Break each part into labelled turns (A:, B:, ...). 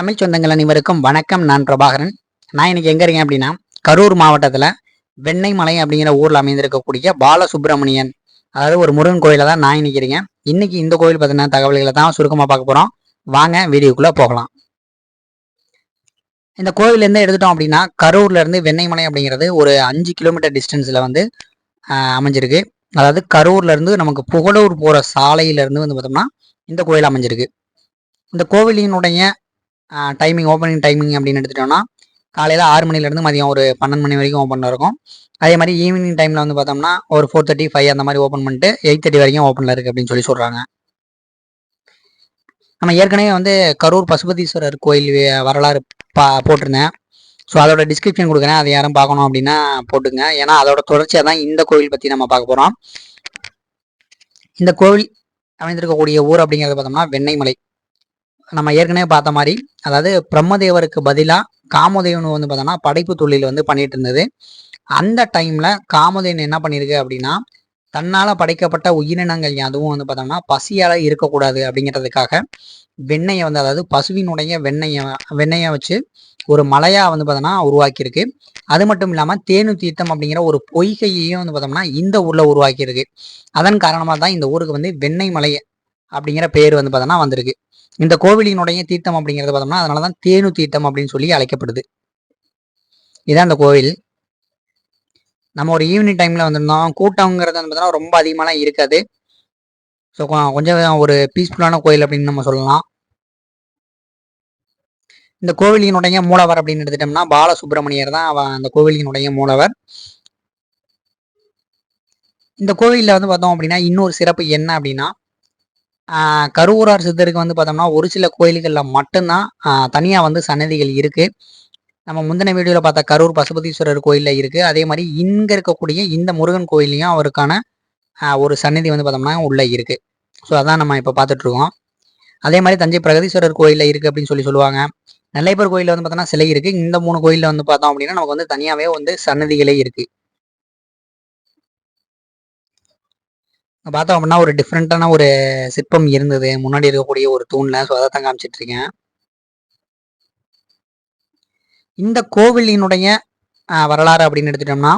A: தமிழ் சொந்தங்கள் அனைவருக்கும் வணக்கம். நான் பிரபாகரன். நான் இன்னைக்கு எங்க இருக்கேன் அப்படின்னா கரூர் மாவட்டத்துல வெண்ணெய்மலை அப்படிங்கிற ஊர்ல அமைந்திருக்கக்கூடிய பாலசுப்ரமணியன் அதாவது ஒரு முருகன் கோயில தான் நான் இன்னைக்கு இருக்கேன். இன்னைக்கு இந்த கோயில் பத்தின தகவல்களை தான் சுருக்கமா பார்க்க போறோம். வாங்க வீடியோக்குள்ள போகலாம். இந்த கோவில் இருந்து எடுத்துட்டோம் அப்படின்னா கரூர்ல இருந்து வெண்ணெய்மலை அப்படிங்கிறது ஒரு அஞ்சு கிலோமீட்டர் டிஸ்டன்ஸ்ல வந்து அமைஞ்சிருக்கு. அதாவது கரூர்ல இருந்து நமக்கு புகழூர் போற சாலையில இருந்து வந்து பார்த்தோம்னா இந்த கோயில் அமைஞ்சிருக்கு. இந்த கோவிலினுடைய டைமிங் ஓப்பனிங் டைமிங் அப்படின்னு எடுத்துட்டோம்னா காலையில் ஆறு மணிலேருந்து மதியம் ஒரு பன்னெண்டு மணி வரைக்கும் ஓப்பனில் இருக்கும். அதே மாதிரி ஈவினிங் டைமில் வந்து பார்த்தோம்னா ஒரு ஃபோர் தேர்ட்டி ஃபைவ் அந்த மாதிரி ஓப்பன் பண்ணிட்டு எயிட் தேர்ட்டி வரைக்கும் ஓப்பனில் இருக்குது அப்படின்னு சொல்லி சொல்கிறாங்க நம்ம ஏற்கனவே வந்து கரூர் பசுபதீஸ்வரர் கோயில் வரலாறு பா போட்டிருந்தேன். ஸோ அதோட டிஸ்கிரிப்ஷன் கொடுக்குறேன். அதை யாரும் பார்க்கணும் அப்படின்னா போட்டுங்க. ஏன்னா அதோட தொடர்ச்சியாக தான் இந்த கோவில் பற்றி நம்ம பார்க்க போகிறோம் இந்த கோவில் அமைந்திருக்கக்கூடிய ஊர் அப்படிங்கிறது பார்த்தோம்னா வெண்ணெய்மலை நம்ம ஏற்கனவே பார்த்த மாதிரி அதாவது பிரம்மதேவருக்கு பதிலாக காமதேவன் வந்து பார்த்தோம்னா படைப்பு தொழில் வந்து பண்ணிட்டு இருந்தது. அந்த டைம்ல காமதேவன் என்ன பண்ணியிருக்கு அப்படின்னா தன்னால படைக்கப்பட்ட உயிரினங்கள் அதுவும் வந்து பார்த்தோம்னா பசியால இருக்கக்கூடாது அப்படிங்கிறதுக்காக வெண்ணெயை வந்து அதாவது பசுவினுடைய வெண்ணெயை வெண்ணெயை வச்சு ஒரு மலையா வந்து பார்த்தோம்னா உருவாக்கியிருக்கு. அது மட்டும் இல்லாமல் தேனு தீர்த்தம் அப்படிங்கிற ஒரு பொய்கையையும் வந்து பார்த்தோம்னா இந்த ஊர்ல உருவாக்கியிருக்கு. அதன் காரணமாக தான் இந்த ஊருக்கு வந்து வெண்ணெய் மலை அப்படிங்கிற பேர் வந்து பார்த்தோம்னா வந்திருக்கு. இந்த கோவிலினுடைய தீர்த்தம் அப்படிங்கிறது பார்த்தோம்னா அதனால தான் தேனு தீர்த்தம் அப்படின்னு சொல்லி அழைக்கப்படுது. இதான் அந்த கோவில். நம்ம ஒரு ஈவினிங் டைமில் வந்திருந்தோம். கூட்டங்கிறது வந்து பார்த்தோம்னா ரொம்ப அதிகமாலாம் இருக்காது. ஸோ கொஞ்சம் ஒரு பீஸ்ஃபுல்லான கோயில் அப்படின்னு நம்ம சொல்லலாம். இந்த கோவிலினுடைய மூலவர் அப்படின்னு எடுத்துட்டோம்னா பாலசுப்ரமணியர் தான் அந்த கோவிலினுடைய மூலவர். இந்த கோவிலில் வந்து பார்த்தோம் அப்படின்னா இன்னொரு சிறப்பு என்ன அப்படின்னா கருவூரார் சித்தருக்கு வந்து பார்த்தோம்னா ஒரு சில கோயில்களில் மட்டும்தான் தனியாக வந்து சன்னதிகள் இருக்குது நம்ம முந்தின வீடியோவில் பார்த்த கரூர் பசுபதீஸ்வரர் கோயிலில் இருக்குது அதே மாதிரி இங்கே இருக்கக்கூடிய இந்த முருகன் கோயிலையும் அவருக்கான ஒரு சன்னதி வந்து பார்த்தோம்னா உள்ளே இருக்கு. ஸோ அதான் நம்ம இப்போ பார்த்துட்ருக்கோம். அதே மாதிரி தஞ்சை பிரகதீஸ்வரர் கோயிலில் இருக்குது அப்படின்னு சொல்லி சொல்லுவாங்க. நெல்லைப்பர் கோயிலில் வந்து பார்த்தோம்னா சிலை இருக்குது இந்த மூணு கோயிலில் வந்து பார்த்தோம் அப்படின்னா நமக்கு வந்து தனியாகவே வந்து சன்னதிகளே இருக்குது பார்த்தோம் அப்படின்னா ஒரு டிஃப்ரெண்ட்டான ஒரு சிற்பம் இருந்தது. முன்னாடி இருக்கக்கூடிய ஒரு தூணில். ஸோ அதை தான் காமிச்சிட்டு இருக்கேன். இந்த கோவிலினுடைய வரலாறு அப்படின்னு எடுத்துட்டோம்னா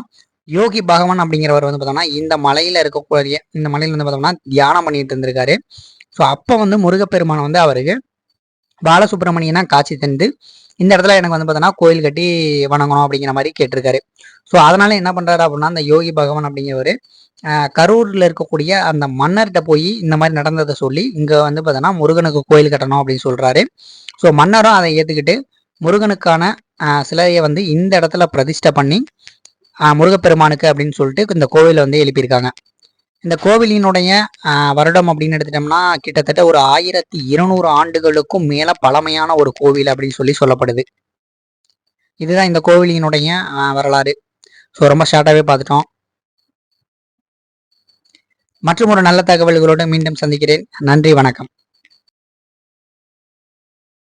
A: யோகி பகவான் அப்படிங்கிறவர் வந்து பார்த்தோம்னா இந்த மலையில் இருக்கக்கூடிய இந்த மலையில் வந்து பார்த்தோம்னா தியானம் பண்ணிட்டு இருந்திருக்காரு. ஸோ அப்போ வந்து முருகப்பெருமான் வந்து அவருக்கு பாலசுப்ரமணியனா காட்சி தந்து இந்த இடத்துல எனக்கு வந்து பார்த்தோன்னா கோயில் கட்டி வணங்கணும் அப்படிங்கிற மாதிரி கேட்டிருக்காரு. ஸோ அதனால என்ன பண்ணுறாரு அப்படின்னா அந்த யோகி பகவான் அப்படிங்கிறவர் கரூரில் இருக்கக்கூடிய அந்த மன்னர்கிட்ட போய் இந்த மாதிரி நடந்ததை சொல்லி இங்கே வந்து பார்த்தோன்னா முருகனுக்கு கோயில் கட்டணும் அப்படின்னு சொல்கிறாரு ஸோ மன்னரும் அதை ஏற்றுக்கிட்டு முருகனுக்கான சிலையை வந்து இந்த இடத்துல பிரதிஷ்டை பண்ணி முருகப்பெருமானுக்கு அப்படின்னு சொல்லிட்டு இந்த கோவிலை வந்து எழுப்பியிருக்காங்க. இந்த கோவிலினுடைய வருடம் அப்படின்னு எடுத்துட்டோம்னா கிட்டத்தட்ட ஒரு ஆயிரத்தி இருநூறு ஆண்டுகளுக்கும் மேலே பழமையான ஒரு கோவில் அப்படின்னு சொல்லி சொல்லப்படுது. இதுதான் இந்த கோவிலினுடைய வரலாறு. ஸோ ரொம்ப ஷார்ட்டாகவே பார்த்துட்டோம். மற்றும் ஒரு நல்ல தகவல்களோடு மீண்டும் சந்திக்கிறேன். நன்றி வணக்கம்.